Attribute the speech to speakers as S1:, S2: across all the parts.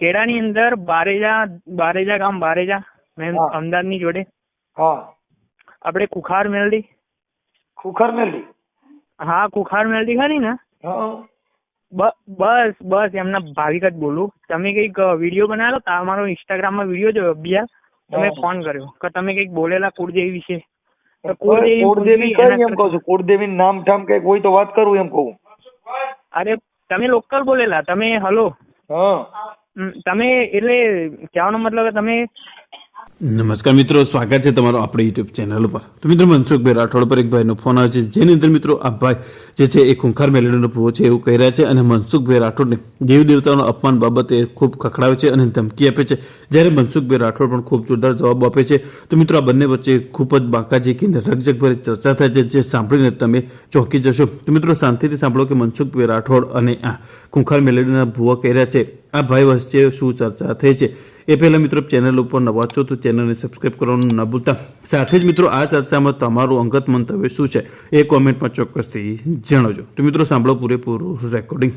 S1: ખેડાની અંદર બારેજા બારેજા ગામ બારેજા મેમ. અમદાવાદની જોડે.
S2: હા.
S1: આપણે કુખાર મેલડી.
S2: કુખાર મેલડી?
S1: હા કુખાર મેલડી ખરી ને? બસ બસ એમના ભાવિક જ બોલું. તમે કંઈક વીડિયો બનાવેલો તમારો ઇન્સ્ટાગ્રામમાં વીડિયો જોયો બીજા તમે ફોન કર્યો કે તમે કંઈક બોલેલા કુળદેવી વિશે.
S2: કુળદેવી
S1: કુળદેવી
S2: કઈ એમ કહું છું? કુળદેવી નામ ઠામ કંઈક હોય તો વાત કરું એમ કહું.
S1: અરે તમે લોકલ બોલેલા તમે હલો.
S2: હા.
S1: તમે એટલે કહેવાનો મતલબ તમે
S3: નમસ્કાર મિત્રો, સ્વાગત છે તમારો આપણી યુટ્યુબ ચેનલ પર. તો મિત્રો, મનસુખભાઈ રાઠોડ પર એક ભાઈનો ફોન આવે છે. જેની અંદર મિત્રો, આ ભાઈ જે છે, એ ખૂંખાર મેલેડીનો ભૂવો છે એવું કહી રહ્યા છે અને મનસુખભાઈ રાઠોડને દેવી દેવતાઓનો અપમાન બાબતે ખૂબ ખખડાવે છે અને ધમકી આપે છે. જ્યારે મનસુખભાઈ રાઠોડ પણ ખૂબ જોરદાર જવાબ આપે છે. તો મિત્રો, આ બંને વચ્ચે ખૂબ જ બાકાજી કે રકજકભરી ચર્ચા થાય છે, જે સાંભળીને તમે ચોંકી જશો. તો મિત્રો, શાંતિથી સાંભળો કે મનસુખભાઈ રાઠોડ અને આ ખૂંખાર મેલેડીના ભૂવા કહી રહ્યા છે. આ ભાઈ વચ્ચે શું ચર્ચા થઈ છે એ પહેલાં મિત્રો ચેનલ ઉપર નવા છો તો ચેનલને સબસ્ક્રાઇબ કરવાનું ન ભૂલતા. સાથે જ મિત્રો આ ચર્ચામાં તમારું અંગત મંતવ્ય શું છે એ કોમેન્ટમાં ચોક્કસથી જણાવજો. તો મિત્રો સાંભળો પૂરેપૂરું રેકોર્ડિંગ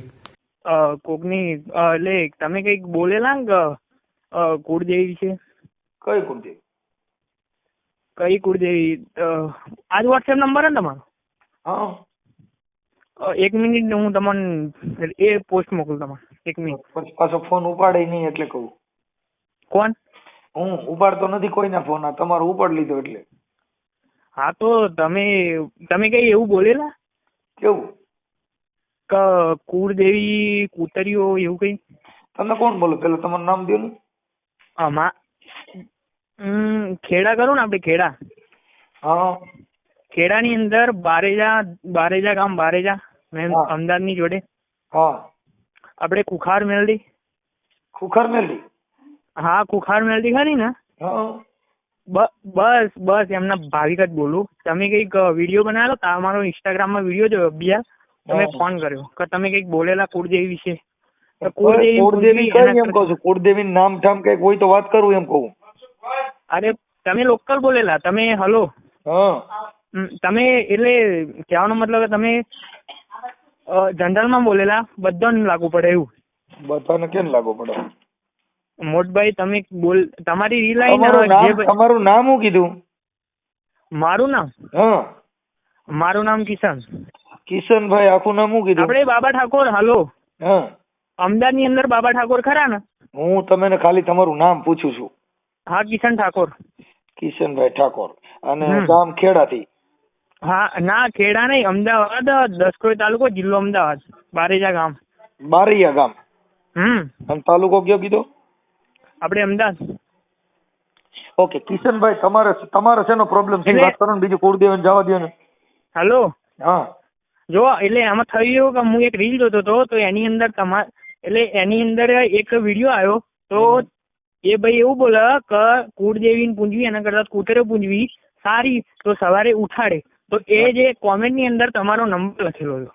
S1: અ, કોકની એટલે તમે કંઈક બોલેલા ને કે અ, કુળદેવી વિશે?
S2: કઈ કુળદેવી?
S1: કઈ કુળદેવી? આજ વોટ્સએપ નંબર ને તમારો?
S2: હા.
S1: એક મિનિટ હું તમને એ પોસ્ટ મોકલું તમને એક મિનિટ.
S2: પાછો ફોન ઉપાડે નહીં એટલે કહું.
S1: કોણ?
S2: હું ઉપાડતો નથી કોઈના ફોન આ તમારો ઉપાડ લીધો એટલે.
S1: હા તો તમે તમે કઈ એવું બોલેલા?
S2: કેવું?
S1: ક કુળદેવી કુતરીઓ એવું કઈ?
S2: તમે કોણ બોલો? પેલા તમારું નામ દો ને.
S1: અમા ખેડા કરું ને આપણે ખેડા.
S2: હા.
S1: ખેડાની અંદર બારેજા બારેજા ગામ બારેજા
S2: મેં
S1: અમદાવાદની જોડે.
S2: હા.
S1: આપણે કુખાર મેલડી.
S2: કુખાર મેલડી?
S1: હા કુખાર મેલડી ખરી ને? બસ બસ એમના ભાવિક જ બોલું. તમે કંઈક વીડિયો બનાવેલો? તમારો ઇન્સ્ટાગ્રામમાં વીડિયો જોયો બીજા તમે ફોન કર્યો કે તમે કંઈક બોલેલા કુળદેવી વિશે?
S2: કુળદેવી એમ કહું છું? કુળદેવી નામ ઠામ કંઈક હોય તો વાત કરું એમ કહું.
S1: અરે તમે લોકલ બોલેલા? તમે હલો? તમે એટલે કહેવાનો મતલબ તમે જનરલમાં બોલેલા બધાને લાગુ પડે એવું.
S2: બધાને કેમ લાગુ પડે?
S1: મોટભાઈ તમે બોલ તમારી રીલ
S2: તમારું નામ શું કીધું?
S1: મારું નામ?
S2: હા.
S1: મારું નામ કિશન.
S2: કિશનભાઈ આખું નામ હું કીધું?
S1: આપણે બાબા ઠાકોર હાલો.
S2: હા.
S1: અમદાવાદની અંદર બાબા ઠાકોર ખરા ને?
S2: હું તમને ખાલી તમારું નામ પૂછું છું.
S1: હા કિશન ઠાકોર.
S2: કિશનભાઈ ઠાકોર. અને. ગામ ખેડાથી.
S1: હા ના ખેડા નહીં અમદાવાદ દસકોઈ તાલુકો જિલ્લો અમદાવાદ બારેજા ગામ.
S2: બારીયા ગામ?
S1: હમ.
S2: અને તાલુકો કયો કીધો?
S1: આપણે અમદાવાદ.
S2: ઓકે કિશનભાઈ તમારે તમારે શેનો પ્રોબ્લેમ છે? વાત કરો ને બીજું કુળદેવન જવા દો ને.
S1: હલો?
S2: હા.
S1: જો એટલે આમાં થયું કે હું એક રીલ જોતો હતો તો એની અંદર તમાર એટલે એની અંદર એક વીડિયો આવ્યો તો એ ભાઈ એવું બોલે કે કુળદેવીને પૂંજવી એના કરતા કૂતરે પૂંજવી સારી તો સવારે ઉઠાડે. તો એ જે કોમેન્ટની અંદર તમારો નંબર લખેલો હતો.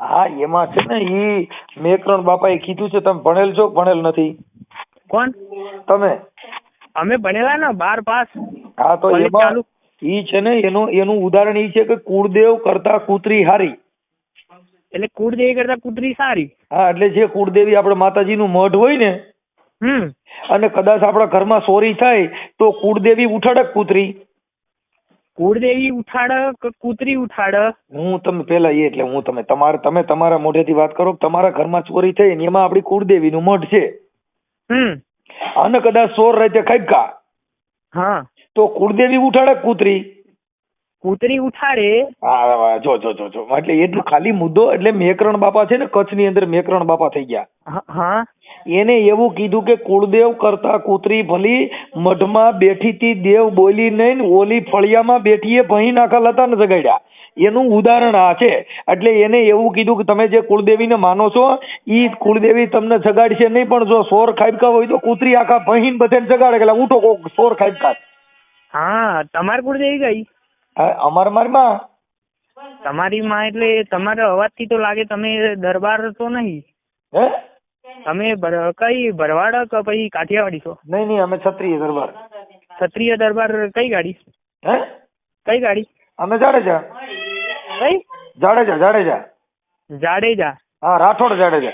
S2: હા એમાં છે ને એ મેકરણ બાપાએ કીધું છે તમે ભણેલ છો ભણેલ નથી?
S1: કોણ?
S2: તમે?
S1: અમે ભણેલા ને બાર પાસ.
S2: હા તો એમાં. ઈ છે ને એનું એનું ઉદાહરણ ઈ છે કે કુળદેવ કરતા કૂતરી હારી.
S1: એટલે કુળદેવી કરતા કૂતરી સારી.
S2: હા એટલે જે કુળદેવી આપણે માતાજીનું મઢ હોય ને
S1: હમ.
S2: અને કદાચ આપણા ઘરમાં ચોરી થાય તો કુળદેવી ઉઠાડક કૂતરી?
S1: કુળદેવી ઉઠાડ કે કૂતરી ઉઠાડ?
S2: હું તમે પેલા એ એટલે હું તમે તમારે તમે તમારા મોઢેથી વાત કરો તમારા ઘરમાં ચોરી થઈ ને એમાં આપણી કુળદેવીનું મઢ છે.
S1: હમ.
S2: અને કદાચ ચોર રાતે ખાઈકા
S1: હા.
S2: તો કુળદેવી ઉઠાડક કૂતરી?
S1: કૂતરી ઉઠાડે?
S2: હા હા, જો જો જો જો. એટલે એટલું ખાલી મુદ્દો એટલે મેકરણ બાપા છે ને કચ્છની અંદર મેકરણ બાપા થઈ ગયા.
S1: હા.
S2: એને એવું કીધું કે કુળદેવ કરતા કૂતરી ભલી મઢમાં બેઠી તી દેવ બોલી નહીં ઓલી ફળિયામાં બેઠી એ ભહી નાખા લતા ને જગાડ્યા. એનું ઉદાહરણ આ છે. એટલે એને એવું કીધું કે તમે જે કુળદેવીને માનો છો એ કુળદેવી તમને જગાડશે નહીં પણ જો સોર ખાબકા હોય તો કૂતરી આખા ભહીન બધાને જગાડે એટલે ઉઠો કોક સોર ખાબકા.
S1: હા તમાર કુળદેવી ગઈ?
S2: અમાર મારમાં
S1: તમારી માં એટલે તમારા અવાજથી તો લાગે તમે દરબાર તો નહીં.
S2: હે?
S1: તમે કઈ ભરવાડ કે પછી કાઠિયાવાડી છો?
S2: નહીં નહીં અમે ક્ષત્રિય દરબાર.
S1: ક્ષત્રિય દરબાર કઈ ગાડી?
S2: હે?
S1: કઈ ગાડી?
S2: અમે જાડેજા.
S1: કઈ?
S2: જાડેજા જાડેજા.
S1: જાડેજા.
S2: હા રાઠોડ જાડેજા.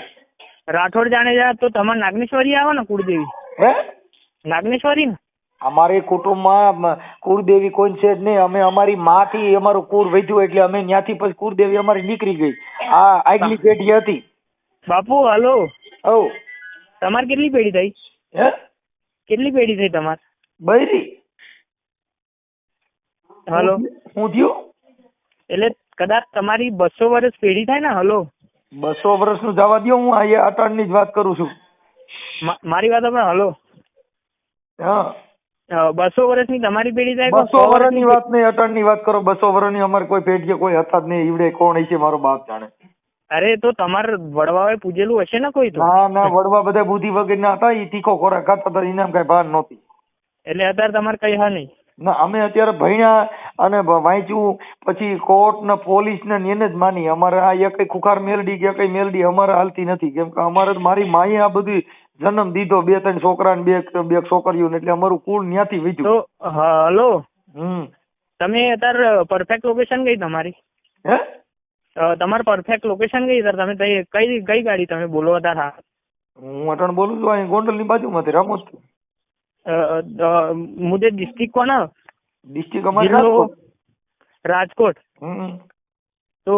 S1: રાઠોડ જાડેજા તો તમારે નાગનેશ્વરી આવો ને કુળદેવી.
S2: હે?
S1: નાગનેશ્વરી ને?
S2: અમારી કુટુંબમાં મ- કુળદેવી કોઈ છે જ નહીં. અમે અમારી માથી અમારું કુળ વધ્યું એટલે અમે ત્યાંથી પછી કુળદેવી અમારી નીકળી ગઈ. આ આગલી પેઢી હતી.
S1: બાપુ હલો.
S2: હો
S1: તમારે કેટલી પેઢી થઈ?
S2: હે?
S1: કેટલી પેઢી થઈ તમારે?
S2: બૈરી.
S1: હલો.
S2: હું થયું?
S1: એટલે કદાચ તમારી બસો વર્ષ પેઢી થાય ને હલો.
S2: બસો વર્ષનું જવા દો હું આ અટાણની જ વાત કરું છું.
S1: મારી વાત આપણે હલો.
S2: હા.
S1: બસો વર્ષની તમારી પેઢી થાય
S2: બસો
S1: વર્ષ
S2: વર્ષની વાત નહીં અટાણની વાત કરો. બસો વર્ષની અમારે કોઈ પેઢી કોઈ હતા જ નહીં. ઈવડે કોણ હશે મારો બાપ જાણે.
S1: અરે તો તમારે વડવાએ પૂજેલું હશે ને કોઈ તો?
S2: ના ના વડવા બધા બુદ્ધિ વગરના હતા એ તીખો ખોરાક ખાતા હતા એને કઈ ભાન નહોતી.
S1: એટલે અત્યારે તમારે કઈ હા નહીં?
S2: ના અમે અત્યારે ભણ્યા અને વાંચ્યું પછી કોર્ટ ને પોલીસ ને એને જ માની. અમારે આ એક ખુખાર મેલડી કે કઈ મેલડી અમારે હાલતી નથી. કેમ કે અમારે મારી માએ આ બધી જન્મ દીધો બે ત્રણ છોકરા ને બે બે છોકરીઓ ને એટલે અમારું કુળ ન્યાથી
S1: તો
S2: વીજ્યું
S1: હ- હલો?
S2: હમ.
S1: તમે અત્યારે પરફેક્ટ લોકેશન કઈ તમારી?
S2: હે?
S1: તમારે પરફેક્ટ લોકેશન કઈ સર તમે કઈ કઈ ગાડી તમે બોલો હતા? હા
S2: હું અટણ બોલું છું અહીં ગોંડલની બાજુમાંથી
S1: રામોસ મુદે ડિસ્ટ્રિક્ટ કોના
S2: ડિસ્ટ્રિક્ટ અમારી રાજકોટ.
S1: તો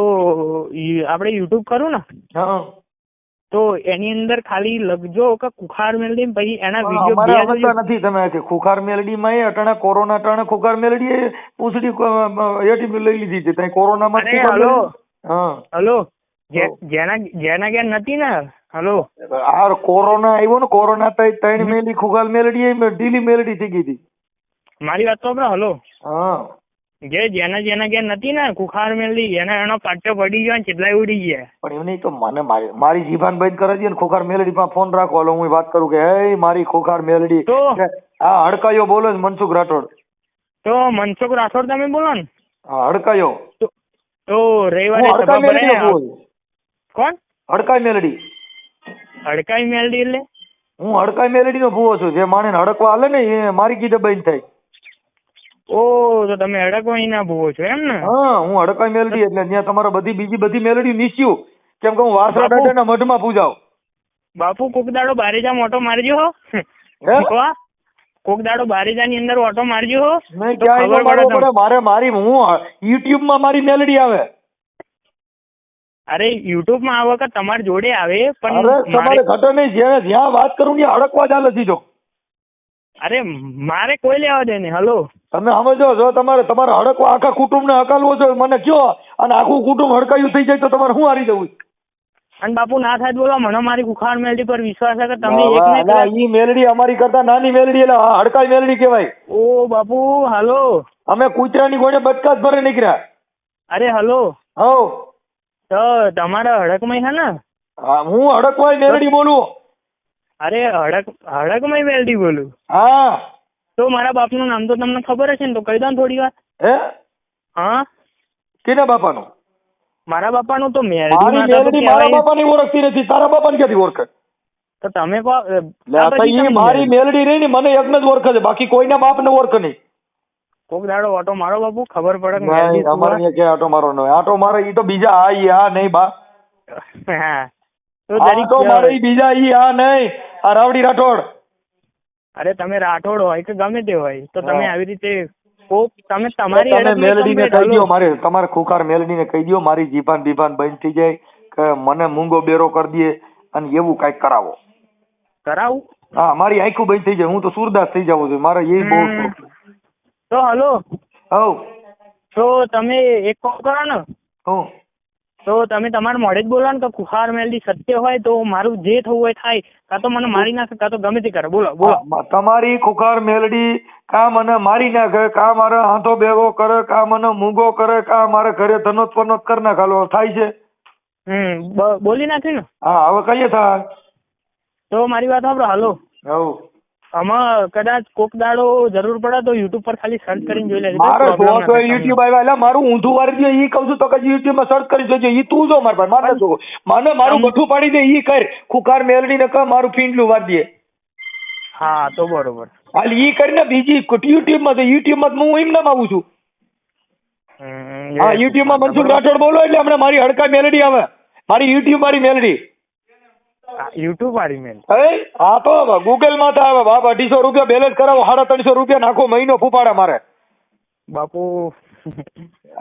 S1: આપણે યુટ્યુબ કરું ને?
S2: હા.
S1: તો એની અંદર ખાલી લગજો કે ખુખાર મેલડી પછી એના વીડિયો
S2: નથી તમે કે કુખાર મેલડી માં અટાણે કોરોના અટાણે કુખાર મેલડી એ પૂછડી એટી લઈ લીધી છે. ત્યાં કોરોના માં હા.
S1: હલો? જેના જેના ઘેર નથી ને? હલો?
S2: આ કોરોના આવ્યો ને કોરોના તઈ ત્રણ મેલી ખુગાલ મેલડી ઢીલી મેલડી થઈ ગઈ હતી.
S1: મારી વાત તો આપણે હલો?
S2: હા.
S1: જે જેના જેના ઘેર નથી ને કુખાર મેલડી એના એનો પાટો પડી ગયો ને ચેટલાય ઉડી ગયા.
S2: પણ એવું નહીં તો મને મારી મારી જીભાન બંધ કરી દે ને ખોખાર મેલડી માં ફોન રાખો. હાલો હું વાત કરું કે હે મારી ખોખાર મેલડી.
S1: તો?
S2: હા હડકાયો બોલો છે મનસુખ રાઠોડ.
S1: તો મનસુખ રાઠોડ તમે બોલો ને?
S2: હા હડકાયો.
S1: તો રવિવારે સભા ભરાય કોણ
S2: હડકાઈ મેલડી
S1: હડકાઈ મેલડી એટલે
S2: હું હડકાઈ મેલડી નો ભૂવો છું જે માણે હડકવા હાલે ને એ મારી કીધે બંધ થાય
S1: ઓ તો તમે હડકવાઈ ના ભૂવો છો એમ ને
S2: હા હું હડકાઈ મેલડી એટલે ત્યાં તમારે બધી બીજી બધી મેલડી નીચ્યું કેમ કે હું વાસરા
S1: દાદા
S2: ના મઢમાં પૂજાવ
S1: બાપુ કોક દાડો બારેજા મોટો મારજો હો. કોક દાડો બારેજા ની અંદર ઓટો મારજો
S2: નહીં ક્યાંય
S1: ખબર પડે તમને.
S2: મારે મારી હું યુટ્યુબમાં મારી મેલડી આવે.
S1: અરે યુટ્યુબમાં આ વખત તમારી જોડે આવે
S2: અરે
S1: પણ
S2: તમારે
S1: મારે
S2: ઘટે નહીં જ્યાં જ્યાં વાત કરું ત્યાં હડકવા ચાલે સીધો
S1: અરે મારે કોઈ લેવા દે ને હલો.
S2: તમે સમજો જો તમારે તમારે હડકવા આખા કુટુંબ ને હકાલવો છે મને કયો અને આખું કુટુંબ હડકાયું થઈ જાય તો તમારે શું હારી જવું?
S1: અને બાપુ ના થાય બોલો મને મારી કુખાર મેલડી પર વિશ્વાસ છે કે તમે એક ને
S2: ઈ મેલડી અમારી કરતા નાની મેલડી એટલે હડકાઈ મેલડી કહેવાય.
S1: ઓ બાપુ હાલો.
S2: અમે કૂતરાની ગોળે બચકા જ ભરે નીકળ્યા.
S1: અરે હાલો.
S2: હો
S1: તો તમારા હડકમાં છે ને?
S2: હા, હું હડકવાય મેલડી બોલું.
S1: અરે હડક હડકમાં મેલડી બોલું?
S2: હા.
S1: તો મારા બાપનું નામ તો તમને ખબર હશે ને તો કહી દો ને થોડી વાર.
S2: હે?
S1: હા?
S2: કેના બાપાનું?
S1: મારા બાપાનું તો
S2: મારી
S1: મેલડી તો
S2: મેલડી મારા. બાપાની ઓળખતી નથી. તારા બાપાને ક્યાંથી ઓળખે?
S1: તો તમે
S2: મારી મેલડી રહી ને મને એકને જ ઓળખે છે. બાકી કોઈના બાપને ઓળખે નહીં.
S1: કોક દાડો ઓટો મારો બાપુ ખબર પડે કે
S2: અમારે ક્યાં આટો મારો નહીં આટો મારે ઈ તો બીજા આ ઈ આ નહીં બા?
S1: હા. તો જરીક
S2: મારે ઈ બીજા ઈ આ નહીં. આ રાવડી રાઠોડ.
S1: અરે તમે રાઠોડ હોય કે ગમે તે હોય તો તમે આવી રીતે તમે તમારી
S2: તમે મેલડીને કહી દો મારે તમારે ખુખાર મેલડીને કહી દો મારી જીભાન બીભાન બંધ થઈ જાય કે મને મૂંગો બેરો કરી દે અને એવું કાંઈક કરાવો.
S1: કરાવું?
S2: હા મારી આંખું બંધ થઈ જાય હું તો સુરદાસ થઈ જાઉં છું મારે એ બહુ
S1: તો હલો.
S2: હવ.
S1: તો તમે એક કામ કરો ને.
S2: હું
S1: તો તમે તમારા મોડે જ બોલો ને કે કુહાર મેલડી સત્ય હોય તો મારું જે થવું હોય થાય. કાં તો મને મારી નાખે કાં તો ગમે તે કરે. બોલો બોલો.
S2: તમારી ખુખાર મેલડી કા મને મારી નાખે કા મારે હાથો ભેગો કરે કા મને મૂંગો કરે કા મારે ઘરે ધનોત પનોત કરી નાખાલો. થાય છે?
S1: હમ બોલી નાખી ને.
S2: હા હવે કહીએ થાય?
S1: તો મારી વાત સાંભળો હાલો.
S2: હવ
S1: આમાં કદાચ કોક દાડો જરૂર પડે તો યુટ્યુબ પર ખાલી સર્ચ કરીને જોઈ લેજો
S2: મારો શોખ તો યુટ્યુબ આવ્યા એટલે મારું ઊંધું વાળી દે ઈ કહું છું તો કદી યુટ્યુબમાં સર્ચ કરી જોજો. ઈ તું જો મારા પર મારે જો. મને મારું ગઠું પાડી દે ઈ કર. ખુકાર મેલડી ને કહ મારું ફીંડલું વાર દે.
S1: હા તો બરોબર.
S2: હાલ ઈ કરીને બીજી યુટ્યુબમાં તો યુટ્યુબમાં હું એમ નામ આવું છું. હા યુટ્યુબમાં મનસુખ રાઠોડ બોલો એટલે હમણાં મારી હડકા મેલડી આવે. મારી યુટ્યુબ મારી મેલડી.
S1: યુટ્યુબ વાળી મેલ
S2: હા તો ગૂગલમાં તો આવે. બાપ અઢીસો રૂપિયા બેલેન્સ કરાવો. સાડા ત્રણસો રૂપિયા નાખો. મહિનો ફૂપાડે મારે.
S1: બાપુ.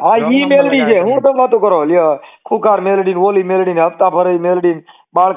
S2: હા ઈ મેલડી છે. હું તો વાતો કરો. લ્યો ખુકાર મેલડી ઓલી મેલડી ને હપ્તા ભરાઈ મેલડી